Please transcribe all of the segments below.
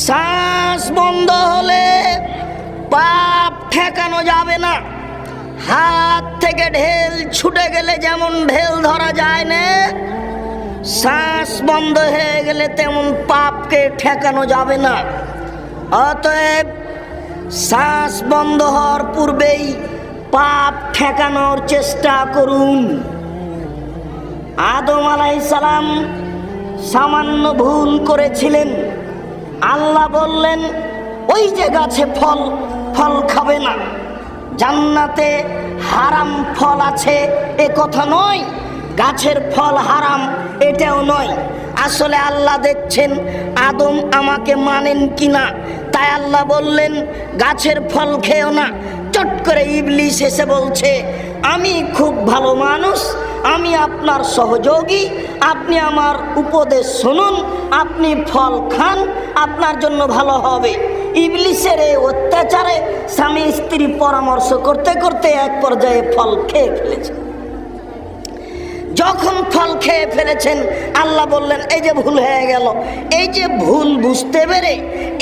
শ্বাস বন্ধ হলে পাপ ঠেকানো যাবে না। হাত থেকে ঢেল ছুটে গেলে যেমন ঢেল ধরা যায় না, শ্বাস বন্ধ হয়ে গেলে তেমন পাপকে ঠেকানো যাবে না। অতএব শ্বাস বন্ধ হওয়ার পূর্বেই পাপ ঠেকানোর চেষ্টা করুন। আদম সালাম সামান্য ভুল করেছিলেন। আল্লাহ বললেন, ওই যে গাছে ফল ফল খাবে না। জান্নাতে হারাম ফল আছে, এ কথা নয়। গাছের ফল হারাম, এটাও নয়। আসলে আল্লাহ দেখছেন, আদম আমাকে মানেন কি না তাই আল্লাহ বললেন, গাছের ফল খেও না চট করে ইবলিস এসে বলছে, আমি খুব ভালো মানুষ, আমি আপনার সহযোগী, আপনি আমার উপদেশ শুনুন, আপনি ফল খান, আপনার জন্য ভালো হবে। ইবলিসের এই অত্যাচারে স্বামী স্ত্রী পরামর্শ করতে করতে এক পর্যায়ে ফল খেয়ে ফেলেছে। যখন ফল খেয়ে ফেলেছেন, আল্লাহ বললেন, এই যে ভুল হয়ে গেল, এই যে ভুল বুঝতে পেরে,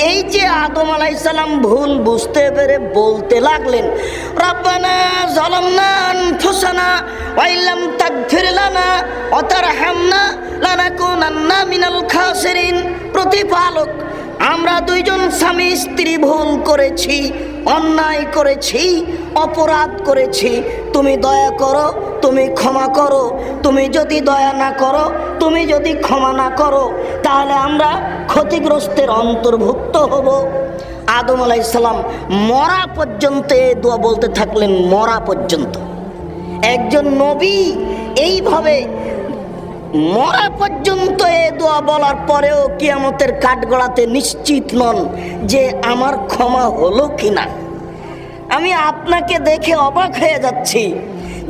এই যে আদম আলাইসাল্লাম ভুল বুঝতে পেরে বলতে লাগলেন, রব্বানা জলমনা আনফুসানা ওয়াইলাম তাগফির লানা, ওয়া তারহামনা লানাকুনান্না মিনাল খাসিরিন। প্রতিপালক, আমরা দুইজন স্বামী স্ত্রী ভুল করেছি, অন্যায় করেছি, অপরাধ করেছি, তুমি দয়া করো তুমি ক্ষমা করো, তুমি যদি দয়া না করো, তুমি যদি ক্ষমা না করো, তাহলে আমরা ক্ষতিগ্রস্তের অন্তর্ভুক্ত হব। আদম আলাইসাল্লাম মরা পর্যন্ত দোয়া বলতে থাকলেন, মরা পর্যন্ত। একজন নবী এইভাবে মরা পর্যন্ত এ দোয়া বলার পরেও কিয়ামতের কাঠগড়াতে নিশ্চিত নন যে আমার ক্ষমা হলো কিনা। আমি আপনাকে দেখে অবাক হয়ে যাচ্ছি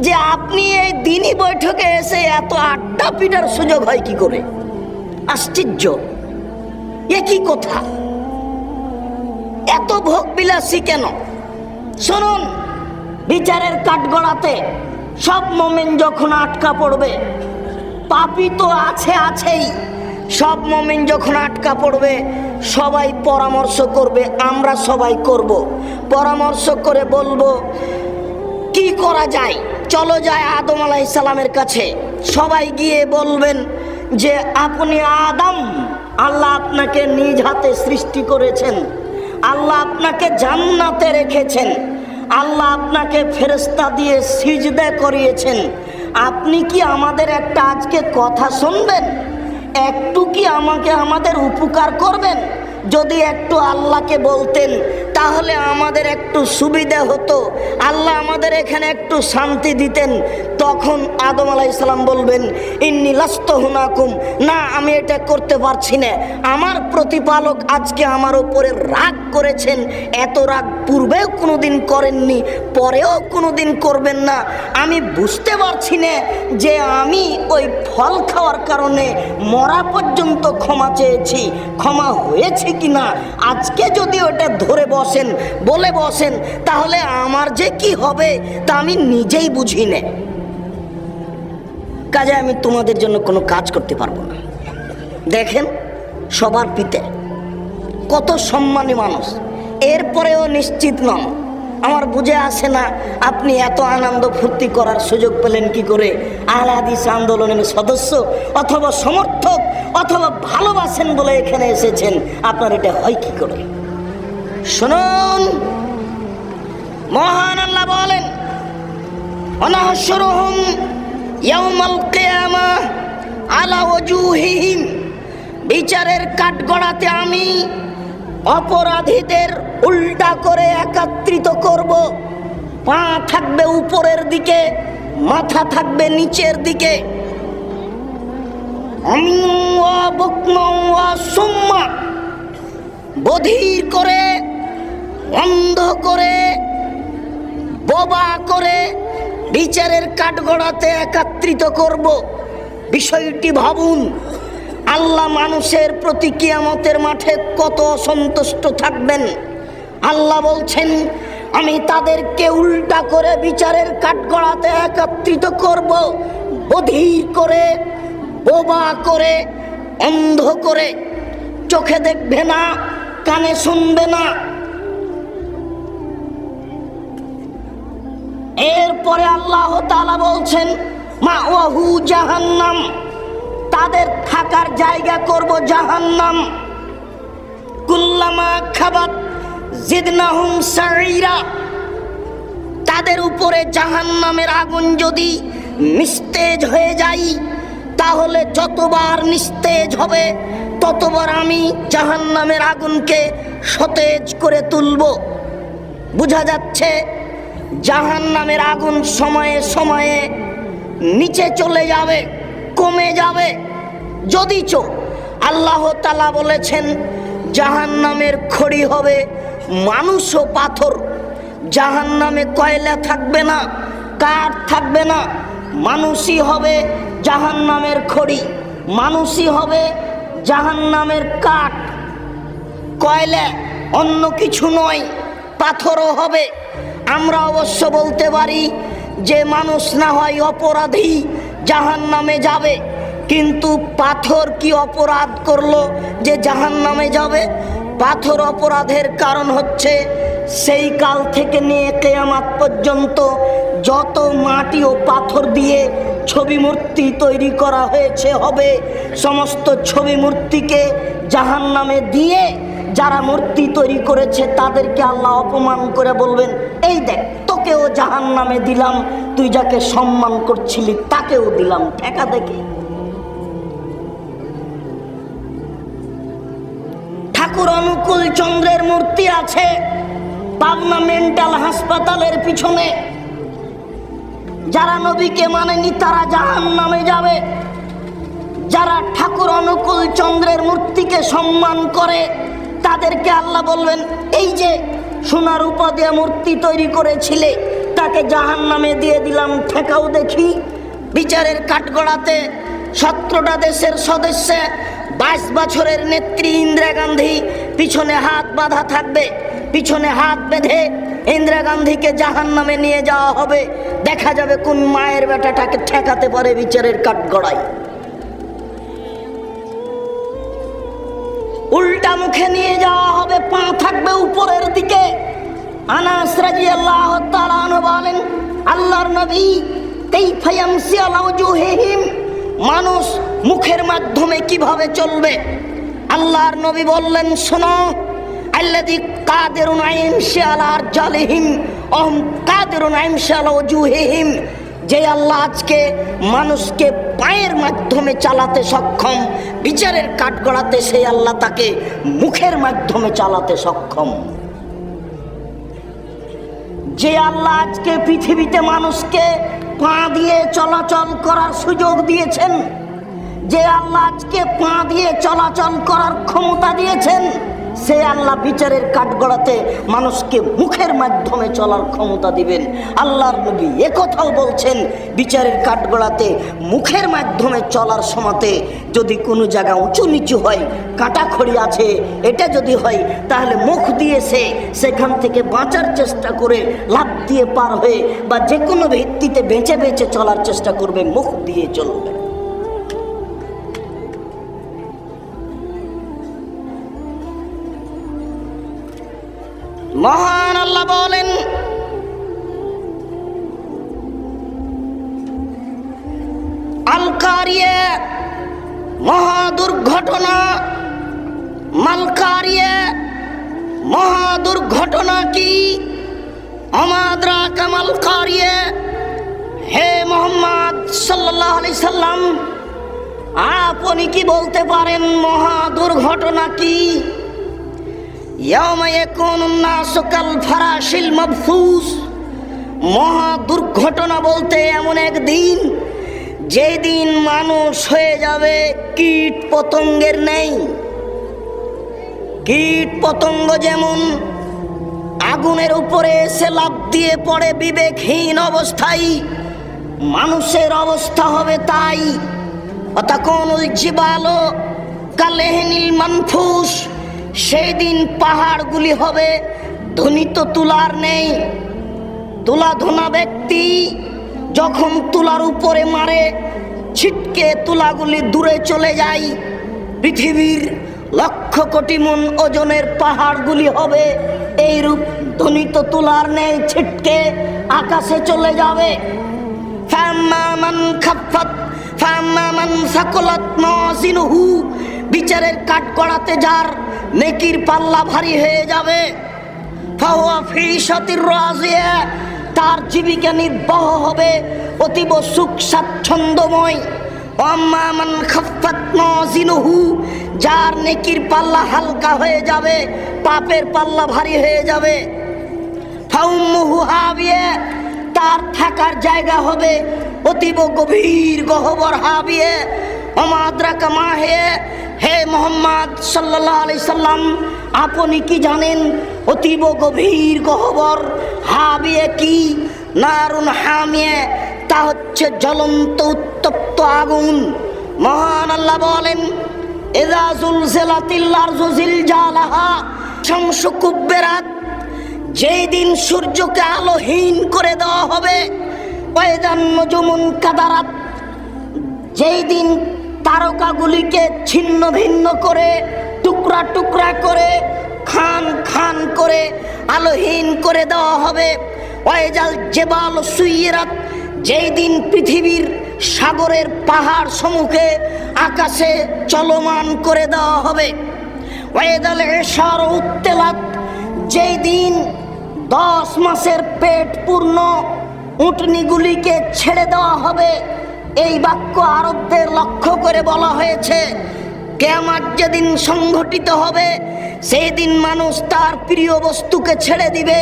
যে আপনি এই দিনই বৈঠকে এসে এত আড্ডা পিটার সুযোগ হয় কি করে? আশ্চর্য। এ কি কথা? এত ভোগ বিলাসী কেন? শুনুন, বিচারের কাঠগড়াতে সব মোমেন যখন আটকা পড়বে, পাপি তো আছে আছেই। সব মমিন যখন আটকা পড়বে, সবাই পরামর্শ করবে, আমরা সবাই করব। পরামর্শ করে বলব, কি করা যায়? চলো যায় আদম আলাহ ইসলামের কাছে। সবাই গিয়ে বলবেন যে, আপনি আদম, আল্লাহ আপনাকে নিজ হাতে সৃষ্টি করেছেন। আল্লাহ আপনাকে জান্নাতে রেখেছেন। আল্লাহ আপনাকে ফেরেস্তা দিয়ে সিজদে করিয়েছেন। আপনি কি আমাদের একটা আজকে কথা শুনবেন? একটু কি আমাকে আমাদের উপকার করবেন? যদি একটু আল্লাহকে বলতেন, তাহলে আমাদের একটু সুবিধা হতো। আল্লাহ আমাদের এখানে একটু শান্তি দিতেন। তখন আদম আলাইসাল্লাম বলবেন, ইন্নি লাস্ত হুনাকুম না, আমি এটা করতে পারছি না। আমার প্রতিপালক আজকে আমার উপরে রাগ করেছেন। এত রাগ পূর্বেও কোনোদিন করেননি, পরেও কোনোদিন করবেন না। আমি বুঝতে পারছি না যে আমি ওই ফল খাওয়ার কারণে মরা পর্যন্ত ক্ষমা চেয়েছি। ক্ষমা হয়েছে কি না আজকে যদি ওটা ধরে বসেন, বলে বসেন, তাহলে আমার যে কি হবে তা আমি নিজেই বুঝি না। কাজে আমি তোমাদের জন্য কোনো কাজ করতে পারব না। দেখেন, সবার পিতে কত সম্মানী মানুষ। এরপরেও নিশ্চিত নন। আমার বুঝে আসে না, আপনি এত আনন্দ ফুর্তি করার সুযোগ পেলেন কি করে? আহলাদিস আন্দোলনের সদস্য অথবা সমর্থক অথবা ভালোবাসেন বলে এখানে এসেছেন, আপনার এটা হয় কি করে? শুনুন, মহান আল্লাহ বলেন, অনাহসরুহুম ইয়াউমাল কিয়ামাহ আলা বিচারের কাঠগড়াতে আমি অপরাধীদের উল্টা করে একত্রিত করব। পা থাকবে উপরের দিকে, মাথা থাকবে নিচের দিকে। বধির করে, অন্ধ করে, বোবা করে বিচারের কাঠগড়াতে একত্রিত করব। বিষয়টি ভাবুন, আল্লাহ মানুষের প্রতি কিয়ামতের মাঠে কত অসন্তুষ্ট থাকবেন। আল্লাহ বলছেন, আমি তাদেরকে উল্টা করে বিচারের কাঠগড়াতে একত্রিত করব। বধির করে, বোবা করে, অন্ধ করে। চোখে দেখবে না, কানে শুনবে না। এরপরে আল্লাহ তাআলা বলছেন, মা ওয়াহু জাহান্নাম, তাদের থাকার জায়গা করব জাহান্নাম। কুল্লামা খাবাত জিদনাহুম সাইরা তাদের উপরে জাহান্নামের আগুন যদি নিস্তেজ হয়ে যায়, তাহলে যতবার নিস্তেজ হবে, ততবার আমি জাহান্নামের আগুনকে সতেজ করে তুলব। বোঝা যাচ্ছে জাহান্নামের আগুন সময়ে সময়ে নিচে চলে যাবে, কমে যাবে। যদি চো, আল্লাহ তালা বলেছেন, জাহান্নামের খড়ি হবে মানুষ ও পাথর। জাহান নামে কয়লা থাকবে না, কাঠ থাকবে না, মানুষই হবে জাহান নামের খড়ি। মানুষই হবে জাহান নামের কাঠ। কয়লা অন্য কিছু নয়, পাথরও হবে। আমরা অবশ্য বলতে পারি যে মানুষ না হয় অপরাধী জাহান নামে যাবে। কিন্তু পাথর কি অপরাধ করল যে জাহান নামে যাবে? পাথর অপরাধের কারণ হচ্ছে সেই কাল থেকে নিয়ে কেয়ামাত পর্যন্ত যত মাটি ও পাথর দিয়ে ছবি মূর্তি তৈরি করা হয়েছে হবে, সমস্ত ছবি মূর্তিকে জাহান নামে দিয়ে যারা মূর্তি তৈরি করেছে তাদেরকে আল্লাহ অপমান করে বলবেন, এই দেখ, তোকেও জাহান নামে দিলাম, তুই যাকে সম্মান করছিলি তাকেও দিলাম। ঠেকা দেখে। ঠাকুর অনুকূল চন্দ্রের মূর্তি আছে পাবনা মেন্টাল হাসপাতালের পিছনে। যারা নবীকে মানেনি তারা জাহান নামে যাবে। যারা ঠাকুর অনুকূল চন্দ্রের মূর্তিকে সম্মান করে তাদেরকে আল্লাহ বলবেন, এই যে সোনার উপা দিয়ে মূর্তি তৈরি করেছিলে, তাকে জাহান নামে দিয়ে দিলাম, ঠেকাও দেখি। বিচারের কাঠগড়াতে সতেরোটা দেশের সদস্য বাইশ বছরের নেত্রী ইন্দিরা গান্ধী পিছনে হাত বাঁধা থাকবে, পিছনে হাত বেঁধে ইন্দিরা গান্ধীকে জাহান নামে নিয়ে যাওয়া হবে। দেখা যাবে কোন মায়ের বেটাটাকে ঠেকাতে পারে বিচারের কাঠগড়ায়। উল্টা মুখে নিয়ে যাওয়া হবে, পা থাকবে উপরের দিকে। আনাস তাআলা আনহু বলেন, আল্লাহর নবী মানুষ মুখের মাধ্যমে কীভাবে চলবে? আল্লাহর নবী বললেন, শোনো, আল্লাযী কাদিরুন আইমশি যে আল্লাহ আজকে মানুষকে পায়ের মাধ্যমে চালাতে সক্ষম, বিচারের কাঠগড়াতে সেই আল্লাহ তাকে মুখের মাধ্যমে চালাতে সক্ষম। যে আল্লাহ আজকে পৃথিবীতে মানুষকে পা দিয়ে চলাচল করার সুযোগ দিয়েছেন, যে আল্লাহ আজকে পা দিয়ে চলাচল করার ক্ষমতা দিয়েছেন সে আল্লাহ বিচারের কাঠগড়াতে মানুষকে মুখের মাধ্যমে চলার ক্ষমতা দিবেন। আল্লাহর নবী একথাও বলছেন, বিচারের কাঠগড়াতে মুখের মাধ্যমে চলার সমাতে যদি কোনো জায়গা উঁচু নিচু হয়, কাটাখড়ি আছে, এটা যদি হয়, তাহলে মুখ দিয়ে সে সেখান থেকে বাঁচার চেষ্টা করে লাভ দিয়ে পার হয়ে বা যে কোনো ভিত্তিতে বেঁচে বেঁচে চলার চেষ্টা করবে, মুখ দিয়ে চলবে। মহান আল্লাহ বলেন মহা দুর্ঘটনা মালকারিয়ে মহা দুর্ঘটনা কি? আমাদরা কামাল কারিয়ে, হে মোহাম্মদ সাল্লাহ আলি সাল্লাম, আপনি কি বলতে পারেন মহা দুর্ঘটনা কি? মহা দুর্ঘটনা বলতে এমন এক দিন যেই দিন মানুষ হয়ে যাবে কীট পতঙ্গের নেই। কীট পতঙ্গ যেমন আগুনের উপরে এসে লাভ দিয়ে পড়ে বিবেকহীন অবস্থায়, মানুষের অবস্থা হবে তাই। অতকনুল জিবালো কালেহনিল মানফুস। সেই দিন পাহাড়গুলি হবে ধ্বনিত তুলার নেই। তুলা ধোনা ব্যক্তি যখন তুলার উপরে মারে, ছিটকে তুলাগুলি দূরে চলে যায়। পৃথিবীর লক্ষ কোটি মন ওজনের পাহাড়গুলি হবে এই রূপ ধ্বনিত তুলার নেই, ছিটকে আকাশে চলে যাবে। ফাম্মা মান খাফফাত ফাম্মা মান সাকলাত মাজিনুহু বিচারের কাঠ কড়াতে যার নেকির পাল্লা ভারী হয়ে যাবে। তার জীবিকা নির্বাহ হবে অতীব সুখ স্বাচ্ছন্দ্যময়। আম্মা মান খাফফাত যার নেকির পাল্লা হালকা হয়ে যাবে, পাপের পাল্লা ভারী হয়ে যাবে। ফাউম্মুহু হাবিয়ে, তার থাকার জায়গা হবে অতীব গভীর গহবর হাবিয়ে। হে সাল্লাম, আপনি কি জানেন অতীব গভীর গহবর? হাবিয়ে কি? নারুন হামিয়ে, তা হচ্ছে জ্বলন্ত উত্তপ্ত আগুন। মহান আল্লাহ বলেন এজাজুল শংসকুব্বেরাত যেই দিন সূর্যকে আলোহীন করে দেওয়া হবে পয়দান্ন কাদারাত, যেই দিন তারকাগুলিকে ছিন্ন ভিন্ন করে, টুকরা টুকরা করে, খান খান করে আলোহীন করে দেওয়া হবে। ওয়েজাল জেবাল সুইয়েরাত যেই দিন পৃথিবীর সাগরের পাহাড় সমুখে আকাশে চলমান করে দেওয়া হবে। ওয়েদাল এশার উত্তেলাত যেই দিন দশ মাসের পেট পূর্ণ উটনিগুলিকে ছেড়ে দেওয়া হবে। এই বাক্য আরবদের লক্ষ্য করে বলা হয়েছে, কেয়ামাত যেদিন সংঘটিত হবে সেই দিন মানুষ তার প্রিয় বস্তুকে ছেড়ে দিবে।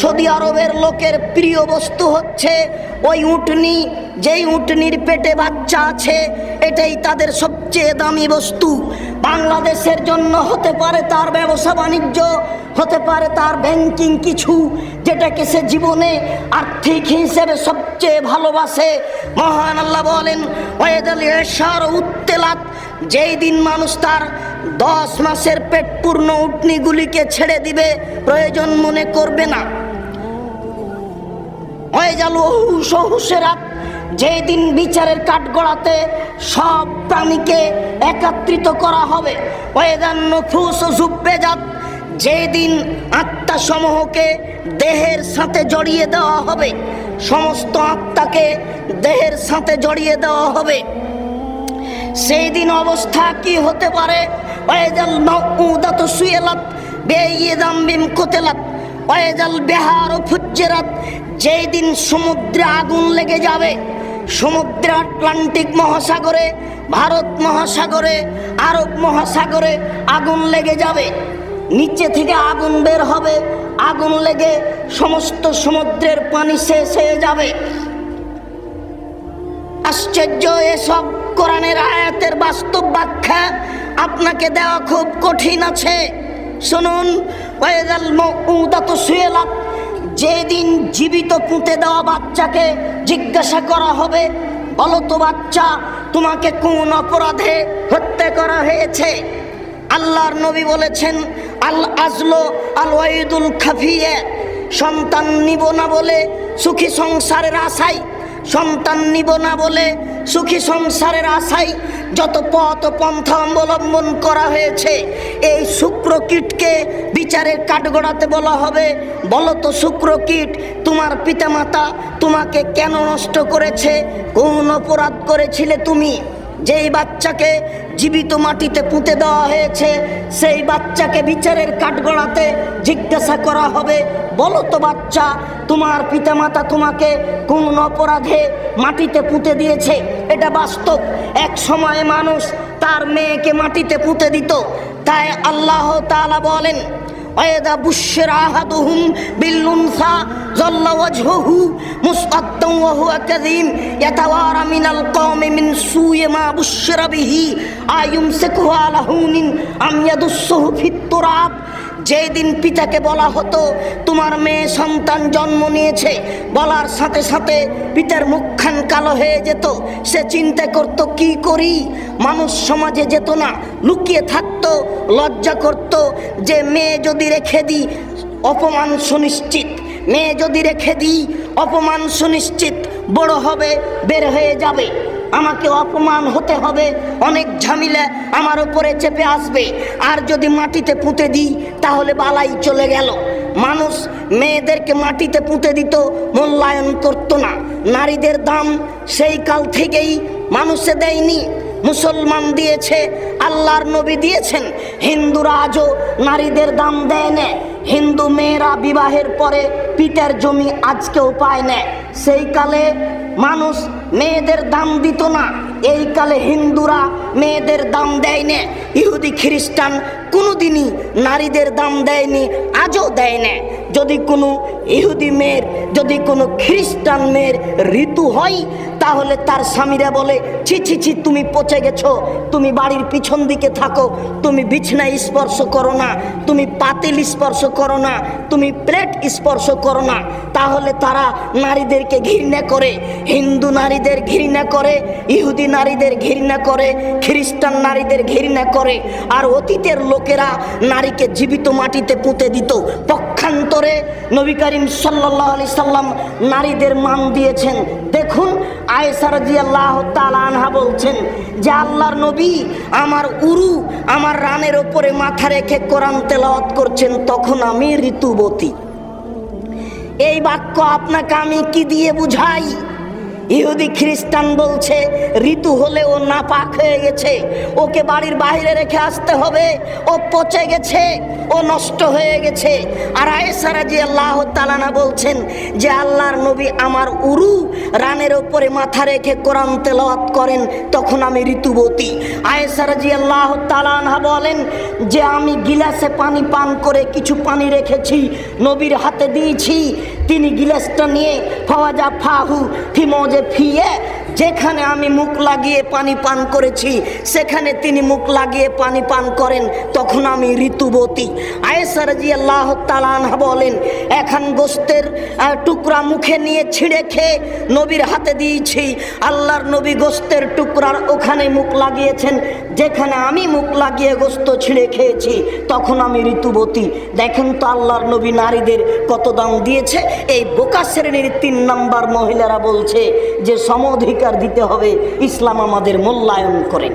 সৌদি আরবের লোকের প্রিয় বস্তু হচ্ছে ওই উটনি, যেই উটনির পেটে বাচ্চা আছে, এটাই তাদের সবচেয়ে দামি বস্তু। বাংলাদেশের জন্য হতে পারে তার ব্যবসা বাণিজ্য, হতে পারে তার ব্যাংকিং কিছু, যেটাকে সে জীবনে আর্থিক হিসেবে সবচেয়ে ভালোবাসে। মহান আল্লাহ বলেন ওয়েদাল এশার উত্তেলাত, যেই দিন মানুষ তার দশ মাসের পেট পূর্ণ উটনিগুলিকে ছেড়ে দিবে, প্রয়োজন মনে করবে না। সহুসেরাত যেই দিন বিচারের কাঠগড়াতে সব প্রাণীকে একত্রিত করা হবে। ওয়েদান নফুস জুব্বেজাত যেই দিন আত্মা সমূহকে দেহের সাথে জড়িয়ে দেওয়া হবে, সমস্ত আত্মাকে দেহের সাথে জড়িয়ে দেওয়া হবে। সেই দিন অবস্থা কি হতে পারে? ওয়েজাল মাউদাত সুয়েলাত বেইয়েদাম বিম কোতেলাত ওয়েজাল বেহার ফুজ্জেরাত। যেই দিন সমুদ্রে আগুন লেগে যাবে, সমুদ্রে আটলান্টিক মহাসাগরে, ভারত মহাসাগরে, আরব মহাসাগরে আগুন লেগে যাবে। নিচে থেকে আগুন বের হবে। আগুন লেগে সমস্ত সমুদ্রের পানি শেষ হয়ে যাবে। আশ্চর্য, এসব কোরআনের আয়াতের বাস্তব ব্যাখ্যা আপনাকে দেওয়া খুব কঠিন আছে। শুনুন যেদিন জীবিত পুঁতে দেওয়া বাচ্চাকে জিজ্ঞাসা করা হবে, বলো তো বাচ্চা, তোমাকে কোন অপরাধে হত্যা করা হয়েছে? আল্লাহর নবী বলেছেন আল আজলো আল ওয়াইদুল খাফিয়ে, সন্তান নিব না বলে সুখী সংসারের আশায়, সন্তান নিব না বলে সুখী সংসারের আশায় যত পথ পন্থা অবলম্বন করা হয়েছে, এই শুক্রকীটকে বিচারের কাঠগড়াতে বলা হবে। বলো তো শুক্রকীট তোমার পিতামাতা তোমাকে কেন নষ্ট করেছে? কোন অপরাধ করেছিলে তুমি? যেই বাচ্চাকে জীবিত মাটিতে পুঁতে দেওয়া হয়েছে, সেই বাচ্চাকে বিচারের কাঠগড়াতে জিজ্ঞাসা করা হবে, বলো তো বাচ্চা, তোমার পিতামাতা তোমাকে কোন অপরাধে মাটিতে পুঁতে দিয়েছে? এটা বাস্তব। এক সময় মানুষ তার মেয়েকে মাটিতে পুঁতে দিত। তাই আল্লাহ তাআলা বলেন وإذا بشر أحدهم بالأنثى ظل وجهه مسقطا وهو كظيم. يتوارى من القوم من سوء ما بشر به. أيمسكه على هون أم يدسه في التراب. যেদিন পিতাকে বলা হতো, তোমার মেয়ে সন্তান জন্ম নিয়েছে। বলার সাথে সাথে পিতার মুখখান কালো হয়ে যেত। সে চিন্তা করত, কি করি? মানুষ সমাজে যেত না, লুকিয়ে থাকত, লজ্জা করত যে মেয়ে যদি রেখে দিই, অপমান সুনিশ্চিত। মেয়ে যদি রেখে দিই, অপমান সুনিশ্চিত, বড় হবে, বের হয়ে যাবে। আমাকে অপমান হতে হবে। অনেক ঝামেলা আমার উপরে চেপে আসবে। আর যদি মাটিতে পুঁতে দিই, তাহলে বালাই চলে গেল। মানুষ মেয়েদেরকে মাটিতে পুঁতে দিত, মূল্যায়ন করতো না। নারীদের দাম সেই কাল থেকেই মানুষে দেয়নি। মুসলমান দিয়েছে, আল্লাহর নবী দিয়েছেন। হিন্দুরা আজও নারীদের দাম দেয় না। হিন্দু মেয়েরা বিবাহের পরে পিতার জমি আজকেও পায় না। সেই কালে মানুষ মেয়েদের দাম দিত না। এই কালে হিন্দুরা মেয়েদের দাম দেয় না ইহুদি খ্রিস্টান কোনোদিনই নারীদের দাম দেয়নি, আজও দেয় না যদি কোনো ইহুদি মেয়ের, যদি কোনো খ্রিস্টান মেয়ের ঋতু হয়, তাহলে তার স্বামীরা বলে, ছি ছি ছি, তুমি পচে গেছো, তুমি বাড়ির পিছন দিকে থাকো, তুমি বিছনায় স্পর্শ করো না, তুমি পাতিল স্পর্শ করো না, তুমি প্লেট স্পর্শ করো না। তাহলে তারা নারীদেরকে ঘৃণা করে, হিন্দু নারীদের ঘৃণা করে, ইহুদি নারীদের ঘৃণা করে, খ্রিস্টান নারীদের ঘৃণা করে, আর অতীতের লোকেরা নারীকে জীবিত মাটিতে পুঁতে দিত পক্ষান্তরে নবী করিম সাল্লাহ আলি সাল্লাম নারীদের মান দিয়েছেন। দেখুন আয়েসার জি আল্লাহ আনহা বলছেন যে আল্লাহর নবী আমার উরু, আমার রানের ওপরে মাথা রেখে কোরআন তেলাওয়াত করছেন, তখন আমি ঋতুবতী। এই বাক্য আপনাকে আমি কি দিয়ে বুঝাই? ইহুদি খ্রিস্টান বলছে, ঋতু হলে ও নাপাক হয়ে গেছে। ওকে বাড়ির বাইরে রেখে আসতে হবে। ও পচে গেছে, ও নষ্ট হয়ে গেছে। আর আয়েসারা জি আল্লাহ তালানা বলছেন যে, আল্লাহর নবী আমার উরু রানের ওপরে মাথা রেখে কোরআন তেলাওয়াত করেন, তখন আমি ঋতুবতী। আয়েসারা জি আল্লাহ তালানা বলেন যে, আমি গিলাসে পানি পান করে কিছু পানি রেখেছি, নবীর হাতে দিয়েছি। তিনি গিলাসটা নিয়ে ফওয়াজা ফাহু ফিমোজে ফিয়ে যেখানে আমি মুখ লাগিয়ে পানি পান করেছি, সেখানে তিনি মুখ লাগিয়ে পানি পান করেন, তখন আমি ঋতুবতী। আয়েসার জি আল্লাহ তালানহা বলেন, এখন গোস্তের টুকরা মুখে নিয়ে ছিঁড়ে খেয়ে নবীর হাতে দিয়েছি। আল্লাহর নবী গোস্তের টুকরার ওখানে মুখ লাগিয়েছেন, যেখানে আমি মুখ লাগিয়ে গোস্ত ছিঁড়ে খেয়েছি, তখন আমি ঋতুবতী। দেখেন তো আল্লাহর নবী নারীদের কত দাম দিয়েছে। এই বোকা শ্রেণির তিন নাম্বার মহিলারা বলছে যে সম অধিকার দিতে হবে, ইসলাম আমাদের মূল্যায়ন করেন।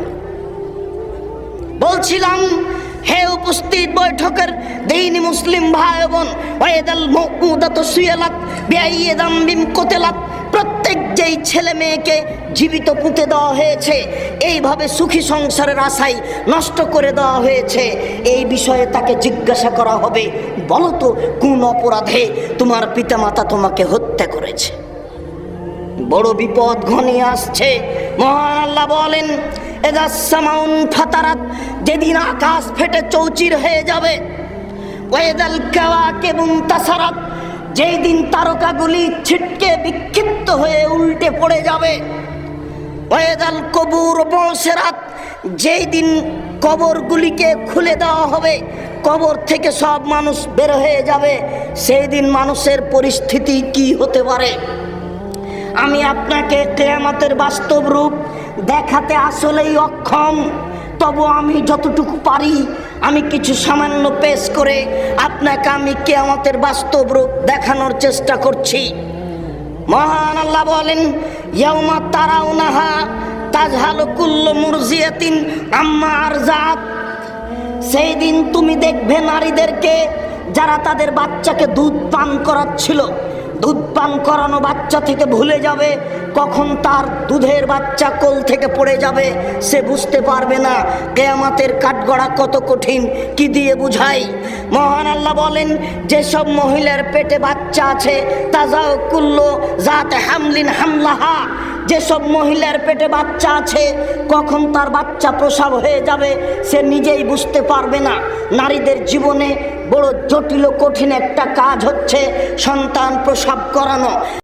বলছিলাম, হে উপস্থিত বৈঠকের দিনী মুসলিম ভাই বোন ওয়েদাল মুদাত সুয়ালাত বিআইয়াদাম বিম কোতেলাত, প্রত্যেক যেই ছেলে মেয়েকে জীবিত পুঁতে দেওয়া হয়েছে, এইভাবে সুখী সংসারের আশায় নষ্ট করে দেওয়া হয়েছে, এই বিষয়ে তাকে জিজ্ঞাসা করা হবে, বলো তো, কোন অপরাধে তোমার পিতামাতা তোমাকে হত্যা করেছে? বড় বিপদ ঘনিয়ে আসছে। মহান আল্লাহ বলেন এদা সামাউন ফাতারাত, যেদিন আকাশ ফেটে চৌচির হয়ে যাবে ওয়েদাল কাওয়াকে মুনতাসারাত যেই দিন তারকাগুলি ছিটকে বিক্ষিপ্ত হয়ে উল্টে পড়ে যাবে ওয়েদাল কবুর বসেরাত যেই দিন কবরগুলিকে খুলে দেওয়া হবে, কবর থেকে সব মানুষ বের হয়ে যাবে সেই দিন মানুষের পরিস্থিতি কি হতে পারে? আপনাকে কেয়ামতের বাস্তব রূপ দেখাতে আসলেই অক্ষম। তবু আমি যতটুকু পারি, আমি কিছু সামান্য পেশ করে আপনাকে আমি কেয়ামতের বাস্তব রূপ দেখানোর চেষ্টা করছি। মহান আল্লাহ বলেন, ইয়াউমা তারাউনাহা তাজহালু কুল্লু মুরজিয়াতিন আম্মা আরজাত সেই দিন তুমি দেখবে নারীদেরকে যারা তাদের বাচ্চাকে দুধ পান করাচ্ছিল। দুধ পান করানো বাচ্চা থেকে ভুলে যাবে, কখন তার দুধের বাচ্চা কোল থেকে পড়ে যাবে, সে বুঝতে পারবে না, কেয়ামাতের কাঠগড়া কত কঠিন, কি দিয়ে বুঝাই? মহান আল্লাহ বলেন, যেসব মহিলার পেটে বাচ্চা আছে তাজাও কুল্লো জাতে হামলিন হামলাহা। যেসব মহিলার পেটে বাচ্চা আছে, কখন তার বাচ্চা প্রসব হয়ে যাবে, সে নিজেই বুঝতে পারবে না। নারীদের জীবনে বড় জটিল কঠিন একটা কাজ হচ্ছে সন্তান প্রসব করানো।